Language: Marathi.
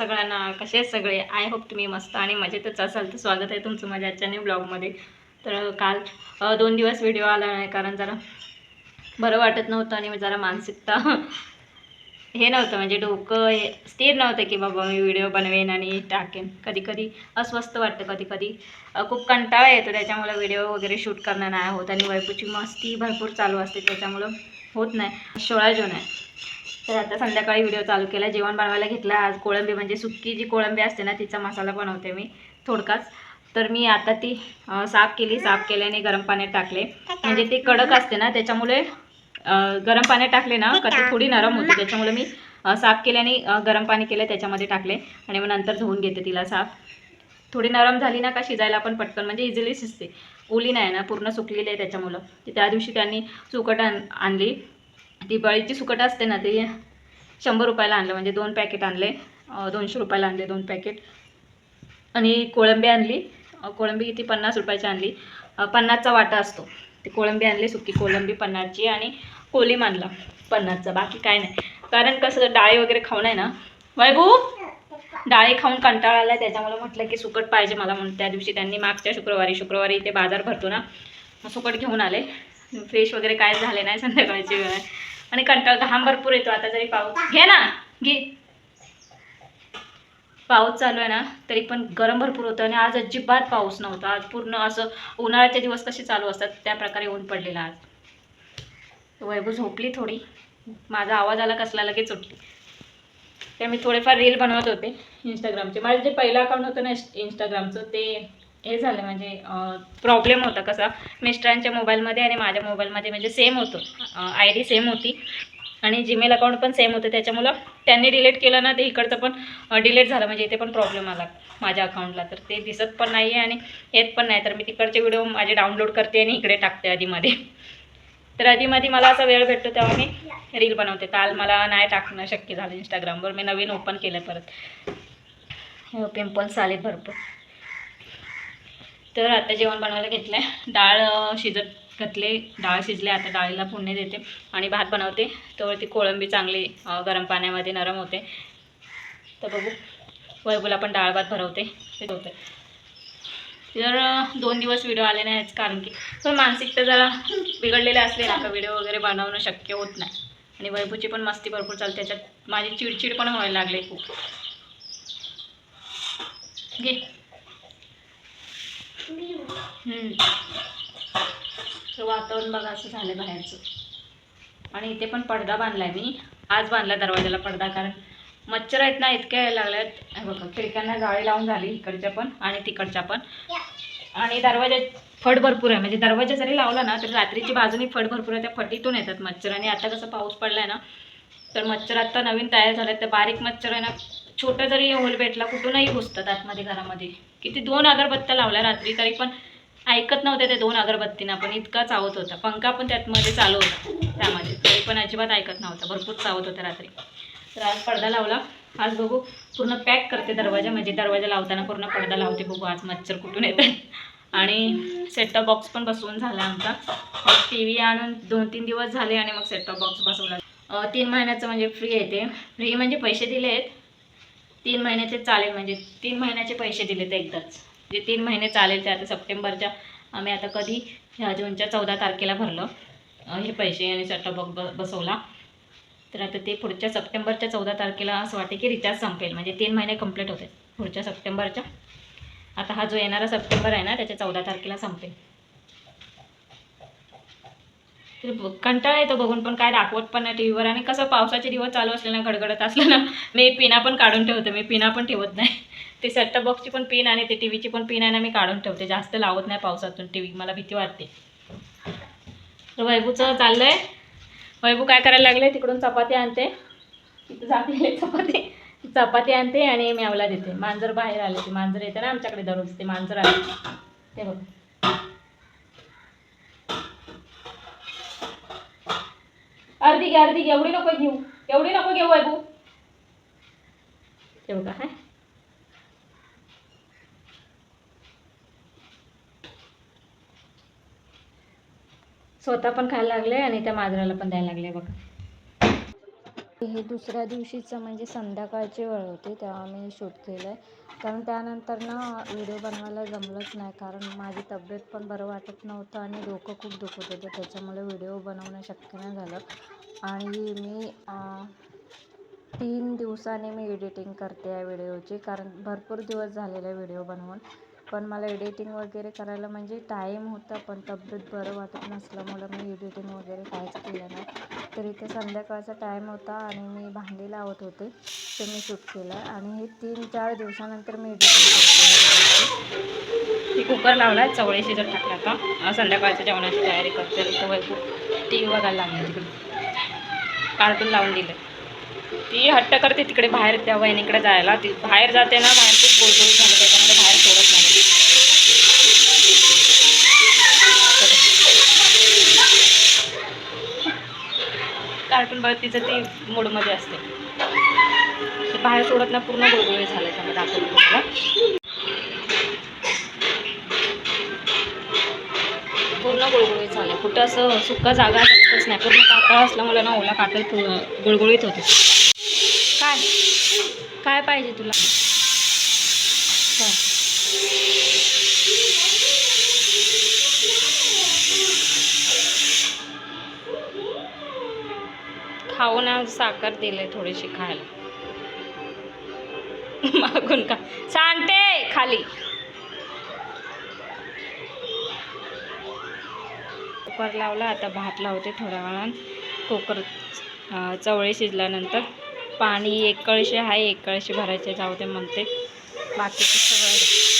सगळ्यांना कसे आहेत सगळे? आय होप तुम्ही मस्त आणि मजेतच असाल. तर स्वागत आहे तुमचं माझ्या आजच्या न्यू ब्लॉगमध्ये तर काल दोन दिवस व्हिडिओ आला नाही कारण जरा बरं वाटत नव्हतं आणि जरा मानसिकता हे नव्हतं. म्हणजे डोकं हे स्थिर नव्हतं की बाबा मी व्हिडिओ बनवेन आणि टाकेन. कधी कधी अस्वस्थ वाटतं कधी कधी खूप कंटाळा येतो. त्याच्यामुळे व्हिडिओ वगैरे शूट करणं नाही होत आणि वैपूची मस्ती भरपूर चालू असते. त्याच्यामुळं होत नाही. सोळा जून आहे. तर आता संध्याकाळी व्हिडिओ चालू केला. जेवण बनवायला घेतला आज कोळंबी. म्हणजे सुक्की जी कोळंबी असते ना तिचा मसाला बनवते मी थोडकाच. तर मी आता ती साफ केली. साफ केल्याने गरम पाण्यात टाकले. म्हणजे ती कडक असते ना त्याच्यामुळे गरम पाण्यात टाकले ना का ती थोडी नरम होते. त्याच्यामुळे मी साफ केल्याने गरम पाणी केलं त्याच्यामध्ये टाकले. आणि मग नंतर धुवून घेते तिला साफ. थोडी नरम झाली ना का शिजायला पण पटकन. म्हणजे इझिली शिजते. ओली नाही ना पूर्ण सुकलेली आहे त्याच्यामुळं. ती त्या दिवशी त्यांनी सुकट आणली. दिवाळीची सुकट असते ना ती. शंभर रुपयाला आणलं म्हणजे दोन पॅकेट आणले. दोनशे रुपयाला आणले दोन पॅकेट आणि कोळंबी आणली. कोळंबी किती? पन्नास रुपयाची आणली. पन्नासचा वाटा असतो. ती कोळंबी आणली सुकी कोळंबी पन्नासची आणि कोलीम आणला पन्नासचा. बाकी काय नाही. कारण कसं डाळी वगैरे खाऊन आहे ना. वैभू डाळी खाऊन कंटाळा आला त्याच्यामुळे म्हटलं की सुकट पाहिजे मला म्हणून. त्या दिवशी त्यांनी मागच्या शुक्रवारी शुक्रवारी इथे बाजार भरतो ना. सुकट घेऊन आले. फ्रेश वगैरे काय झाले नाही संध्याकाळची वेळ. आणि कंटाळ घाम भरपूर येतो आता जरी पाऊस. घे ना घे. पाऊस चालू आहे ना तरी पण गरम भरपूर होतं आणि आज अजिबात पाऊस नव्हता. आज पूर्ण असं उन्हाळ्याचे दिवस कसे चालू असतात त्या प्रकारे ऊन पडलेलं आज. वैभव झोपली थोडी. माझा आवाज आला कसला लगेच उठली. त्या मी थोडेफार रील बनवत होते इंस्टाग्रामचे माझं जे पहिलं अकाउंट होतं ना इंस्टाग्रामचं ते हे झालं म्हणजे प्रॉब्लेम होता कसा. मिस्टरांच्या मोबाईलमध्ये आणि माझ्या मोबाईलमध्ये म्हणजे सेम होतं. आय डी सेम होती. आणि जीमेल अकाउंट पण सेम होतं. त्याच्यामुळं त्यांनी डिलीट केलं ना ते इकडचं पण डिलीट झालं. म्हणजे इथे पण प्रॉब्लेम आला माझ्या अकाउंटला तर ते दिसत पण नाही आहे आणि येत पण नाही. तर मी तिकडचे व्हिडिओ माझे डाउनलोड करते आणि इकडे टाकते आधीमध्ये. तर आधीमध्ये मला असा वेळ भेटतो तेव्हा मी रील बनवते. काल मला नाही टाकणं शक्य झालं इंस्टाग्रामवर मी नवीन ओपन केलं परत. हो, पिंपल्स आले भरपूर. तर आता जेवण बनवायला घेतलं आहे डाळ शिजत घातले. डाळ शिजले आता डाळीला फोडणी देते आणि भात बनवते. तर ती कोळंबी चांगली गरम पाण्यामध्ये नरम होते. तर बघू. वैभूला पण डाळ भात भरवते. होते जर दोन दिवस व्हिडिओ आले नाहीच कारण की पण मानसिकता जरा बिघडलेले असले ना का व्हिडिओ वगैरे बनवणं शक्य होत नाही. आणि वैभूची पण मस्ती भरपूर चालते. त्याच्यात माझी चिडचिड पण व्हायला लागले खूप. घे. तर वातावरण बघा असं झालं बाहेरचं. आणि इथे पण पडदा बांधलाय मी. आज बांधला दरवाजाला पडदा कारण मच्छर आहेत ना इतक्या यायला लागल्यात. हे बघा खिडक्यांना जाळी लावून झाली इकडच्या पण आणि तिकडच्या पण. आणि दरवाजात फड भरपूर आहे. म्हणजे दरवाजा जरी लावला ना तर रात्रीची बाजूनी फड भरपूर आहे. त्या फटीतून येतात मच्छर. आणि आता कसं पाऊस पडलाय ना तर मच्छर आत्ता नवीन तयार झाले तर बारीक मच्छर आहे ना छोटं जरी होल भेटला कुठूनही घुसतात आतमध्ये घरामध्ये. किती दोन अगरबत्त्या लावल्या रात्री तरी पण ऐकत नव्हते ते दोन अगरबत्तीनं पण इतका चावत होता. पंखा पण त्यातमध्ये चालू होता त्यामध्ये. तरी पण अजिबात ऐकत नव्हता भरपूर चावत होता रात्री. तर आज पडदा लावला. आज बघू पूर्ण पॅक करते दरवाजा म्हणजे दरवाजा लावताना पूर्ण पडदा लावते बघू आज मच्छर कुठून येतात. आणि सेटटॉप बॉक्स पण बसवून झाला आमचा. मग टी व्ही आणून दोन तीन दिवस झाले आणि मग सेटटॉप बॉक्स बसवला. तीन महिन्याचं म्हणजे फ्री येते फ्री म्हणजे पैसे दिले आहेत तीन महिन्याचे चालेल म्हणजे तीन महिन्याचे पैसे दिले ते एकदाच. जे तीन महिने चालेल ते आता सप्टेंबरच्या आम्ही आता कधी ह्या जूनच्या चौदा तारखेला भरलं. हे पैसे आणि सेटटॉप बॉक्स ब बसवला. तर आता ते पुढच्या सप्टेंबरच्या चौदा तारखेला असं वाटते की रिचार्ज संपेल म्हणजे तीन महिने कंप्लीट होते पुढच्या सप्टेंबरच्या. आता हा जो येणारा सप्टेंबर आहे ना त्याच्या चौदा तारखेला संपेल. तर कंटाळा येतो बघून पण काय दाखवत पण नाही टी व्हीवर आणि कसं पावसाचे दिवस चालू असले ना गडगडत असलं ना मी पिना पण काढून ठेवते मी पिना पण ठेवत नाही. ते सेटअप बॉक्सची पण पिन आणि ते टी व्हीची पण पिन आहे ना मी काढून ठेवते. जास्त लावत नाही पावसातून टी व्ही मला भीती वाटते. तर वैभूचं चाललं आहे वैभू काय करायला लागले? तिकडून चपाती आणते. तिथं जाते चपाती. चपाती आणते आणि मेवला देते. मांजर बाहेर आले ते मांजर येते ना आमच्याकडे दररोज ते मांजर आले. ते बघ. अर्धी घ्या अर्धी घ्या एवढी नको घेऊ. एवढी नको घेऊ वैभू ते बघा हा स्वतः पण खायला लागले आणि त्या मांजराला पण द्यायला लागले बघा. हे दुसऱ्या दिवशीचं म्हणजे संध्याकाळची वेळ होती तेव्हा मी शूट केलं आहे कारण त्यानंतर ना व्हिडिओ बनवायला जमलंच नाही कारण माझी तब्येत पण बरं वाटत नव्हतं आणि डोकं खूप दुखत होतं त्याच्यामुळे व्हिडिओ बनवणं शक्य नाही झालं. आणि मी तीन दिवसाने मी एडिटिंग करते या व्हिडिओची कारण भरपूर दिवस झालेले व्हिडिओ बनवून. पण मला एडिटिंग वगैरे करायला म्हणजे टाईम होता पण तब्येत बरं वाटत नसल्यामुळं मी एडिटिंग वगैरे काहीच केलं नाही. तर इथे संध्याकाळचा टाईम होता आणि मी भांडी लावत होते ते मी शूट केलं आणि हे तीन चार दिवसानंतर मी एडिटिंग ती कुकर लावला आहे चवळी शिजत टाकला होता संध्याकाळच्या जेवणाची तयारी करते टी व्ही बघायला लागली तिकडे. कार्टून लावून दिलं ती हट्ट करते तिकडे बाहेर त्या वहिनीकडे जायला. ती बाहेर जाते ना बाहेर खूप गोळगोळी कार्टून तिचं ती मूडमध्ये असते. बाहेर सोडत ना पूर्ण गोळगोळी झालं त्यामध्ये दाखवलं तुम्हाला. पूर्ण गुळगुळीत झालं. कुठं असं सुका जागा असं कुठंच नाही. पूर्ण कातळ असल्यामुळे ना ओला कातळ गुळगुळीत होते. काय? काय पाहिजे तुला? खाऊन ना साखर दिले थोडीशी खायला. मागून का सांगते खाली. कुकर लावला आता भात लावते थोड्या वेळानं. कुकर चवळी शिजल्यानंतर पाणी एक कळशी आहे एक कळशी भरायचे जाऊ दे म्हणते. बाकीचं सगळं